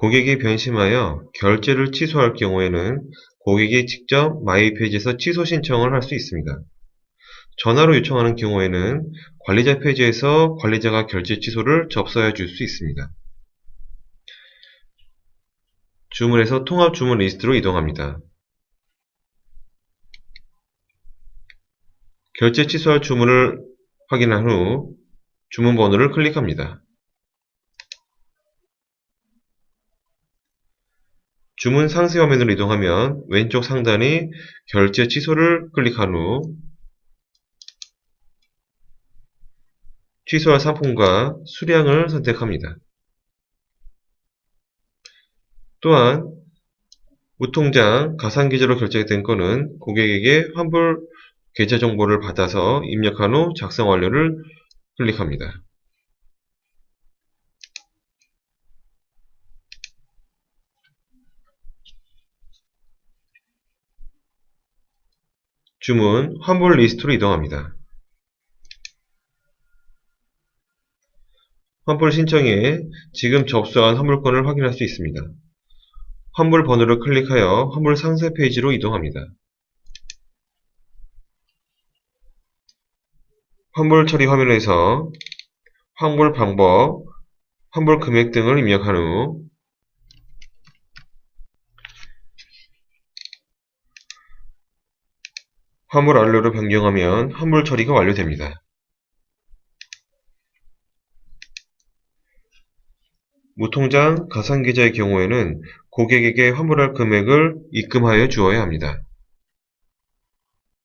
고객이 변심하여 결제를 취소할 경우에는 고객이 직접 마이 페이지에서 취소 신청을 할 수 있습니다. 전화로 요청하는 경우에는 관리자 페이지에서 관리자가 결제 취소를 접수해 줄 수 있습니다. 주문에서 통합 주문 리스트로 이동합니다. 결제 취소할 주문을 확인한 후 주문 번호를 클릭합니다. 주문 상세 화면으로 이동하면 왼쪽 상단의 결제 취소를 클릭한 후 취소할 상품과 수량을 선택합니다. 또한 무통장 가상계좌로 결제된 건은 고객에게 환불 계좌 정보를 받아서 입력한 후 작성 완료를 클릭합니다. 주문 환불 리스트로 이동합니다. 환불 신청에 지금 접수한 환불권을 확인할 수 있습니다. 환불 번호를 클릭하여 환불 상세 페이지로 이동합니다. 환불 처리 화면에서 환불 방법, 환불 금액 등을 입력한 후 환불 완료를 변경하면 환불 처리가 완료됩니다. 무통장 가상계좌의 경우에는 고객에게 환불할 금액을 입금하여 주어야 합니다.